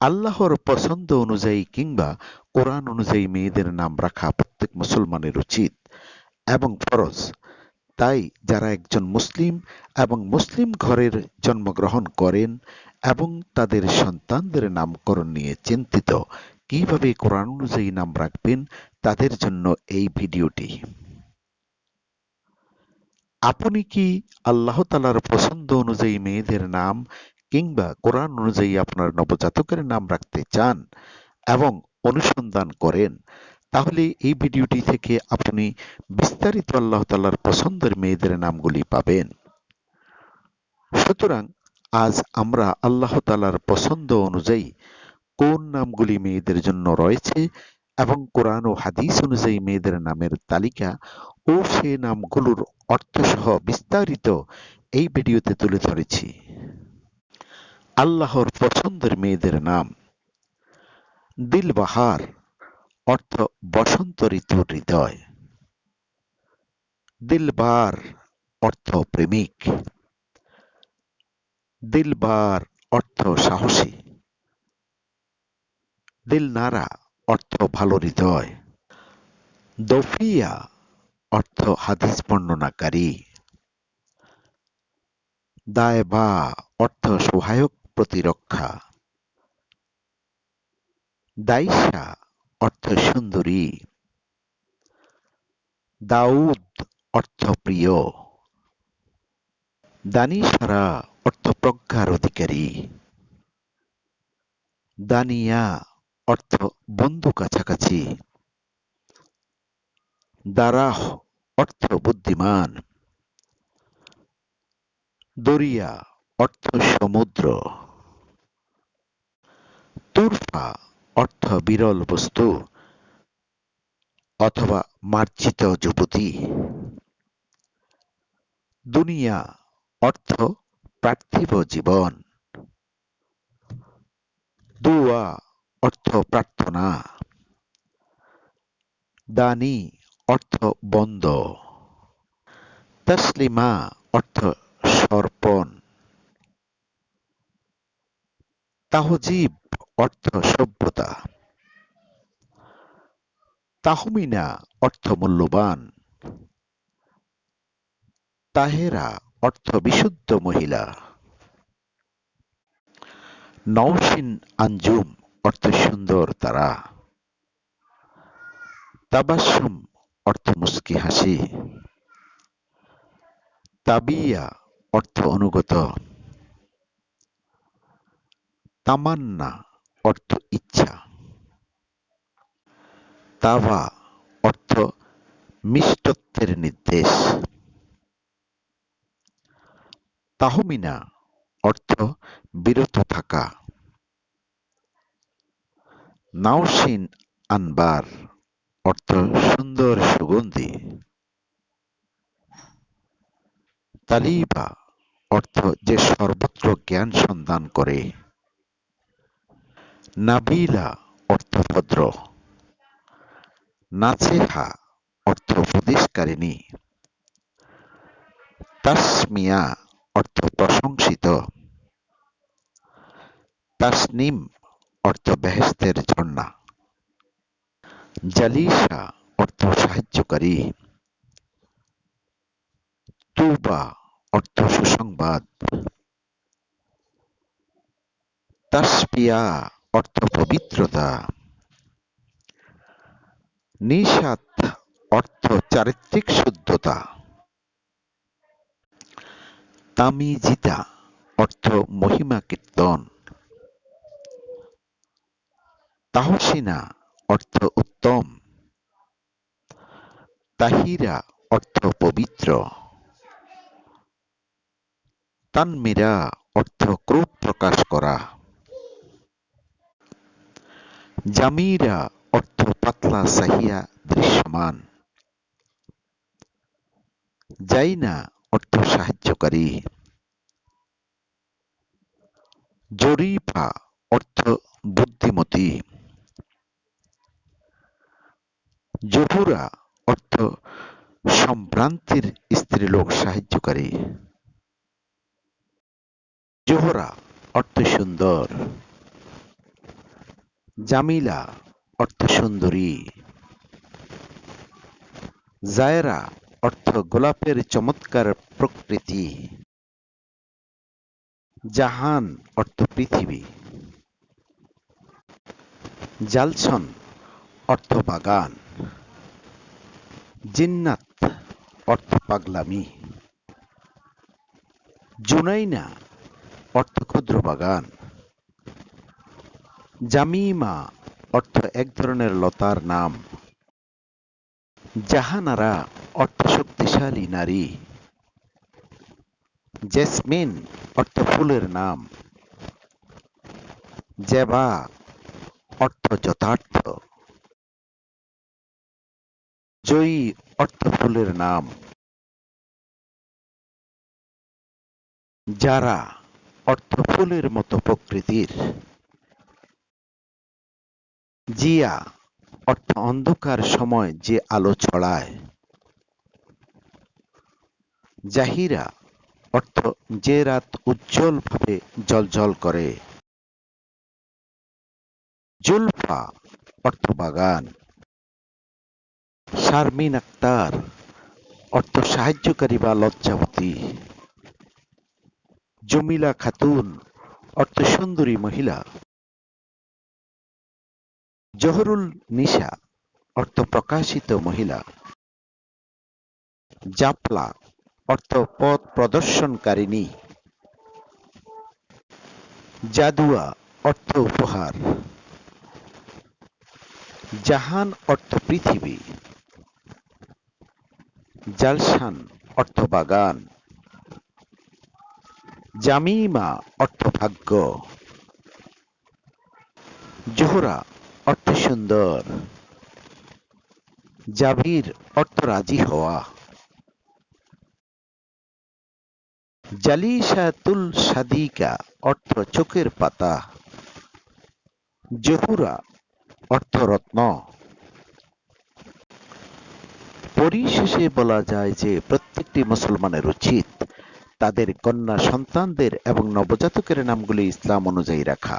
আল্লাহর পছন্দ অনুযায়ী কিংবা কোরআন অনুযায়ী মেয়েদের নাম রাখা প্রত্যেক মুসলমানের উচিত এবং ফরজ। তাই যারা একজন মুসলিম এবং মুসলিম ঘরের জন্মগ্রহণ করেন এবং তাদের সন্তানদের নামকরণ নিয়ে চিন্তিত, কীভাবে কোরআন অনুযায়ী নাম রাখবেন তাদের জন্য এই ভিডিওটি। আপনি কি আল্লাহ তালার পছন্দ অনুযায়ী মেয়েদের নাম কিংবা কোরআন অনুযায়ী আপনার নবজাতকের নাম রাখতে চান এবং অনুসন্ধান করেন, তাহলে এই ভিডিওটি থেকে আপনি বিস্তারিত আল্লাহ তালার পছন্দের মেয়েদের নামগুলি পাবেন। সুতরাং আজ আমরা আল্লাহ তালার পছন্দ অনুযায়ী কোন নামগুলি মেয়েদের জন্য রয়েছে এবং কোরআন ও হাদিস অনুযায়ী মেয়েদের নামের তালিকা ও সে নামগুলোর অর্থসহ বিস্তারিত এই ভিডিওতে তুলে ধরেছি। আল্লাহর পছন্দের মেয়েদের নাম। দিলবাহার অর্থ বসন্ত ঋতুর হৃদয়। দিলবার অর্থ প্রেমিক। দিলবার অর্থ সাহসী। দিলনারা অর্থ ভালো হৃদয়। দফিয়া অর্থ হাদিস বর্ণনাকারী। দায়বা অর্থ সহায়ক। প্রতিরক্ষা। দাইসা অর্থ সুন্দরী। দাউদ অর্থ প্রিয়। দানিসারা অর্থ প্রজ্ঞার অধিকারী। দানিয়া অর্থ বন্ধু কাছাকাছি। দারাহ অর্থ বুদ্ধিমান। দরিয়া অর্থ সমুদ্র। তুরফা অর্থ বিরল বস্তু অথবা মার্জিত যুবতী। দুনিয়া অর্থ পার্থিব জীবন। দুয়া অর্থ প্রার্থনা। দানি অর্থ বন্ধ। তসলিমা অর্থ সর্পণ। তাহজিব অর্থ সভ্যতা তাহমিনা অর্থ মূল্যবান তাহেরা অর্থ বিশুদ্ধ মহিলা। নওশিন আঞ্জুম অর্থ সুন্দর তারা। তাবাসুম অর্থ মুস্কি হাসি। তাবিয়া অর্থ অনুগত। তামান্না অর্থ ইচ্ছা। তাওয়া অর্থ মিষ্টত্বের নির্দেশ। তাহমিনা অর্থ বিরত থাকা। নাওসিন আনবার অর্থ সুন্দর সুগন্ধি। তালিবা অর্থ যে সর্বত্র জ্ঞান সন্ধান করে। নাবিলা অর্থ ভদ্র নাচেহা অর্থ উপদেশকারিণী তাসমিয়া অর্থ প্রশংসিত তাসনিম অর্থ বেহেস্তের ঝর্ণা। জালিসা অর্থ সাহায্যকারী তুবা অর্থ সুসংবাদ তাসপিয়া অর্থ পবিত্রতা। নিষাদ অর্থ চারিত্রিক শুদ্ধতা। তামিজিতা অর্থ মহিমা কীর্তন। তাহসিনা অর্থ উত্তম। তাহিরা অর্থ পবিত্র। তানমিরা অর্থ ক্রোধ প্রকাশ করা। জামিরা অর্থ পাতলা, সাহিয়া, দৃশ্যমান। জাইনা অর্থ সাহায্যকারী। জরিফা অর্থ বুদ্ধিমতী। জহুরা অর্থ সম্ভ্রান্তির স্ত্রীলোক সাহায্যকারী। জোহরা অর্থ সুন্দর। জামিলা, অর্থ সুন্দরী। জায়রা, অর্থ গোলাপের চমৎকার প্রকৃতি। জাহান, অর্থ পৃথিবী। জালছন, অর্থ বাগান। জিন্নাত, অর্থ পাগলামি। জুনাইনা, অর্থ ক্ষুদ্র বাগান। জামিমা, অর্থ এক ধরনের লতার নাম। জাহানারা, অর্থ শক্তিশালী নারী। জেসমিন, অর্থ ফুলের নাম। জেবা, অর্থ যথার্থ। জয়ী, অর্থ ফুলের নাম। যারা অর্থ ফুলের মতো প্রকৃতির। জিয়া অর্থ অন্ধকার সময় যে আলো ছড়ায়। জাহিরা, অর্থ যে রাত উজ্জ্বল ভাবে জলজল করে। জুলফা, অর্থ বাগান। শারমিন আক্তার, অর্থ সাহায্যকারী বা লজ্জাবতী। জমিলা খাতুন, অর্থ সুন্দরী মহিলা। জহরুল নিশা, অর্থ প্রকাশিত মহিলা। জাপলা, অর্থ পথ প্রদর্শনকারিণী জাদুয়া, অর্থ উপহার। জাহান, অর্থ পৃথিবী। জালসান অর্থ বাগান। জামিমা, অর্থ ভাগ্য। জোহরা অর্থ সুন্দর। জাবির অর্থ রাজি হওয়া। জালিসাতুল সাদিকা অর্থ চোখের পাতা। জহুরা অর্থ রত্ন। পরিশেষে বলা যায় যে প্রত্যেকটি মুসলমানের উচিত তাদের কন্যা সন্তানদের এবং নবজাতকের নামগুলি ইসলাম অনুযায়ী রাখা।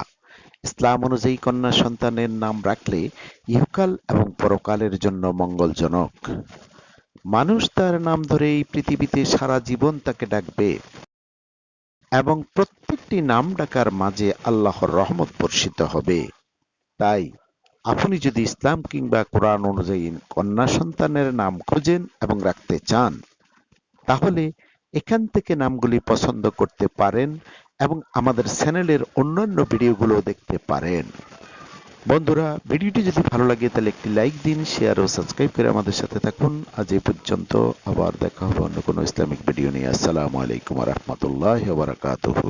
ইসলাম অনুযায়ী কন্যা সন্তানের নাম রাখলে ইহকাল এবং পরকালের জন্য মঙ্গলজনক। মানুষ তার নাম ধরে এই পৃথিবীতে সারা জীবন তাকে ডাকবে এবং প্রত্যেকটি নাম ডাকার মাঝে আল্লাহর রহমত বর্ষিত হবে। তাই আপনি যদি ইসলাম কিংবা কোরআন অনুযায়ী কন্যা সন্তানের নাম খুঁজেন এবং রাখতে চান, তাহলে এখান থেকে নামগুলি পছন্দ করতে পারেন এবং আমাদের চ্যানেলের অন্যান্য ভিডিওগুলো দেখতে পারেন। বন্ধুরা, ভিডিওটি যদি ভালো লাগে, তাহলে একটি লাইক দিন, শেয়ার ও সাবস্ক্রাইব করে আমাদের সাথে থাকুন। আজ এই পর্যন্ত, আবার দেখা হবে অন্য কোনো ইসলামিক ভিডিও নিয়ে। আসসালামু আলাইকুম রহমতুল্লাহ বারাকাতুহু।